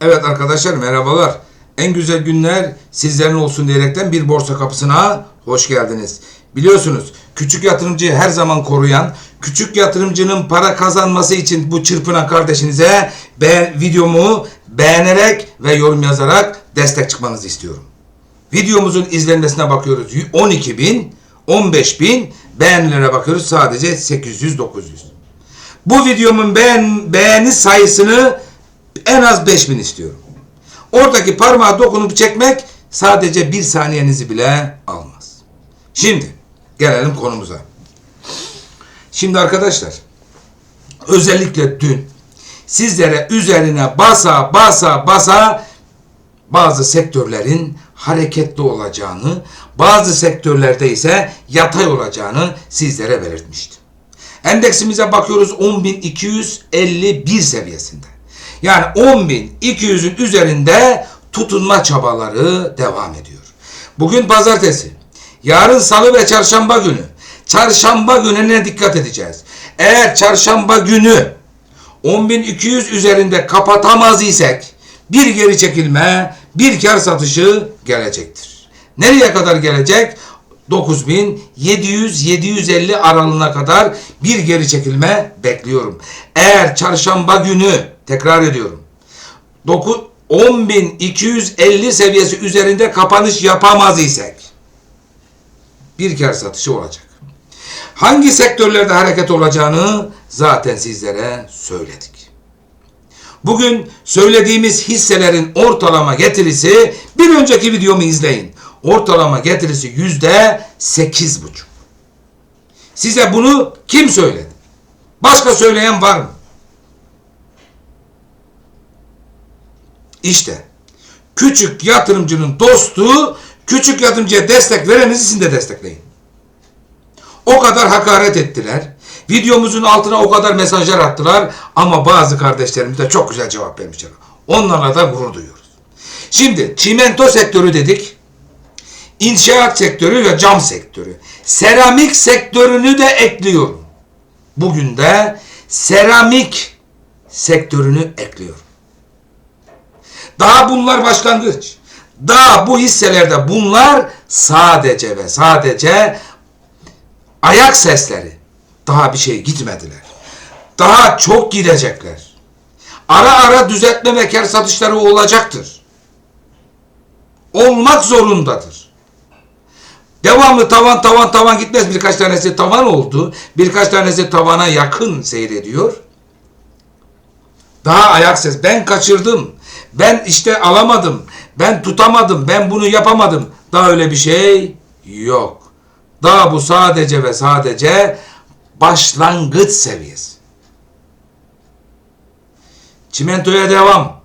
Evet arkadaşlar merhabalar. En güzel günler sizlerin olsun diyerekten bir borsa kapısına hoş geldiniz. Biliyorsunuz küçük yatırımcıyı her zaman koruyan, küçük yatırımcının para kazanması için bu çırpınan kardeşinize beğen, videomu beğenerek ve yorum yazarak destek çıkmanızı istiyorum. Videomuzun izlenmesine bakıyoruz. 12 bin, 15 bin beğenilere bakıyoruz sadece 800-900. Bu videomun beğen, beğeni sayısını en az 5000 istiyorum. Oradaki parmağı dokunup çekmek sadece bir saniyenizi bile almaz. Şimdi gelelim konumuza. Şimdi arkadaşlar özellikle dün sizlere üzerine basa basa basa bazı sektörlerin hareketli olacağını, bazı sektörlerde ise yatay olacağını sizlere belirtmiştim. Endeksimize bakıyoruz 10.251 seviyesinde. Yani 10.200'ün üzerinde tutunma çabaları devam ediyor. Bugün pazartesi. Yarın salı ve çarşamba günü. Çarşamba gününe dikkat edeceğiz. Eğer çarşamba günü 10.200 üzerinde kapatamaz isek bir geri çekilme, bir kar satışı gelecektir. Nereye kadar gelecek? 9700-750 aralığına kadar bir geri çekilme bekliyorum. Eğer çarşamba günü tekrar ediyorum. 10.250 seviyesi üzerinde kapanış yapamaz isek bir kar satışı olacak. Hangi sektörlerde hareket olacağını zaten sizlere söyledik. Bugün söylediğimiz hisselerin ortalama getirisi bir önceki videomu izleyin. Ortalama getirisi yüzde sekiz buçuk. Size bunu kim söyledi? Başka söyleyen var mı? İşte küçük yatırımcının dostu küçük yatırımcıya destek verenizi sizin de destekleyin. O kadar hakaret ettiler. Videomuzun altına o kadar mesajlar attılar ama bazı kardeşlerimiz de çok güzel cevap vermişler. Onlarla da gurur duyuyoruz. Şimdi çimento sektörü dedik. İnşaat sektörü ve cam sektörü. Seramik sektörünü de ekliyorum. Bugün de seramik sektörünü ekliyorum. Daha bunlar başlangıç. Daha bu hisselerde bunlar sadece ve sadece ayak sesleri. Daha bir şey gitmediler. Daha çok gidecekler. Ara ara düzeltme ve kar satışları olacaktır. Olmak zorundadır. Devamlı tavan tavan tavan gitmez. Birkaç tanesi tavan oldu. Birkaç tanesi tavana yakın seyrediyor. Daha ayak ses. Ben kaçırdım. Ben işte alamadım. Ben tutamadım. Ben bunu yapamadım. Daha öyle bir şey yok. Daha bu sadece ve sadece başlangıç seviyesi. Çimentoya devam.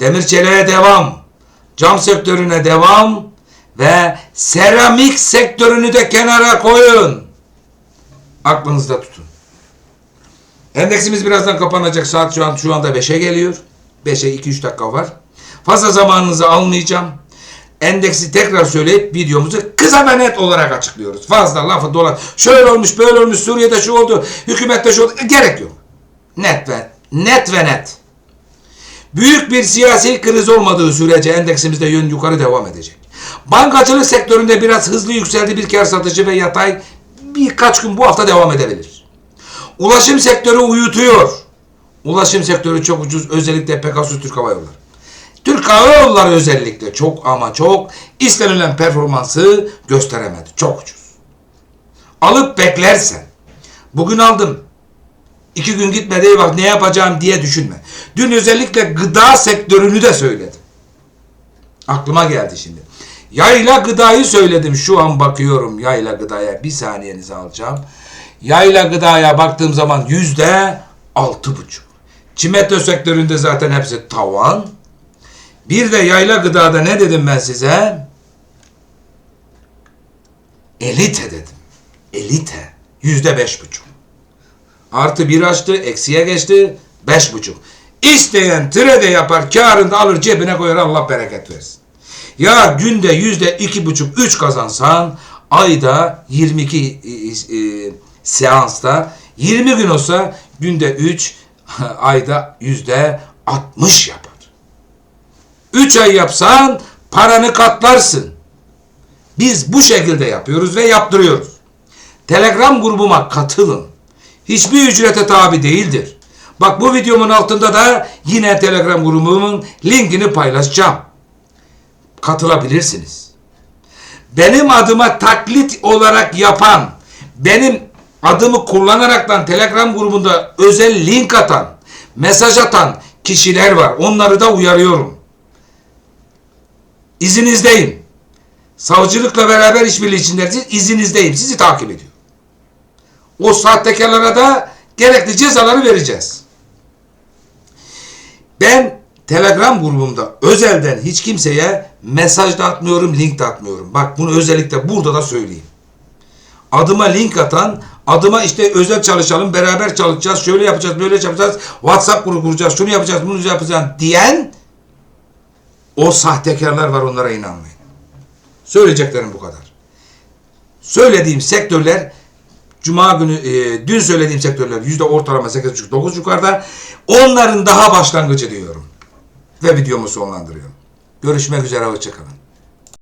Demir çeliğe devam. Cam sektörüne devam. Ve seramik sektörünü de kenara koyun. Aklınızda tutun. Endeksimiz birazdan kapanacak. Saat şu an şu anda 5'e geliyor. 5'e 2-3 dakika var. Fazla zamanınızı almayacağım. Endeksi tekrar söyleyip videomuzu kısa ve net olarak açıklıyoruz. Fazla lafı dolan. Şöyle olmuş, böyle olmuş, Suriye'de şu oldu, hükümette şu oldu. Gerek yok. Net ve net ve net. Büyük bir siyasi kriz olmadığı sürece endeksimizde yön yukarı devam edecek. Bankacılık sektöründe biraz hızlı yükseldi bir kar satışı ve yatay birkaç gün bu hafta devam edebilir. Ulaşım sektörü uyutuyor. Ulaşım sektörü çok ucuz. Özellikle Pegasus Türk Hava Yolları. Türk Hava Yolları özellikle çok ama çok istenilen performansı gösteremedi. Çok ucuz. Alıp beklersen. Bugün aldım. İki gün gitmedi bak ne yapacağım diye düşünme. Dün özellikle gıda sektörünü de söyledim. Aklıma geldi şimdi. Yayla gıdayı söyledim. Şu an bakıyorum yayla gıdaya. Bir saniyenizi alacağım. Yayla gıdaya baktığım zaman yüzde altı buçuk. Çimento sektöründe zaten hepsi tavan. Bir de yayla gıdada ne dedim ben size? Elite dedim. Elite. Yüzde beş buçuk. Artı bir açtı, eksiye geçti, beş buçuk. İsteyen trade yapar, karını alır cebine koyar Allah bereket versin. Ya günde yüzde iki buçuk, üç kazansan ayda 22 e, e, seansta 20 gün olsa günde 3 ayda yüzde 60 yapar. 3 ay yapsan paranı katlarsın. Biz bu şekilde yapıyoruz ve yaptırıyoruz. Telegram grubuma katılın. Hiçbir ücrete tabi değildir. Bak bu videomun altında da yine Telegram grubumun linkini paylaşacağım. Katılabilirsiniz. Benim adıma taklit olarak yapan, benim adımı kullanaraktan Telegram grubunda özel link atan, mesaj atan kişiler var. Onları da uyarıyorum. İzinizdeyim. Savcılıkla beraber işbirliği içindeyiz. İzinizdeyim. Sizi takip ediyorum. O sahtekarlara da gerekli cezaları vereceğiz. Ben Telegram grubumda özelden hiç kimseye mesaj da atmıyorum, link de atmıyorum. Bak bunu özellikle burada da söyleyeyim. Adıma link atan, adıma işte özel çalışalım, beraber çalışacağız, şöyle yapacağız, böyle yapacağız, WhatsApp grubu kuracağız, şunu yapacağız, bunu yapacağız diyen o sahtekarlar var onlara inanmayın. Söyleyeceklerim bu kadar. Söylediğim sektörler Cuma günü e, dün söylediğim sektörler yüzde ortalama 8,5-9 yukarıda. Onların daha başlangıcı diyorum. Ve videomu sonlandırıyorum. Görüşmek üzere hoşçakalın.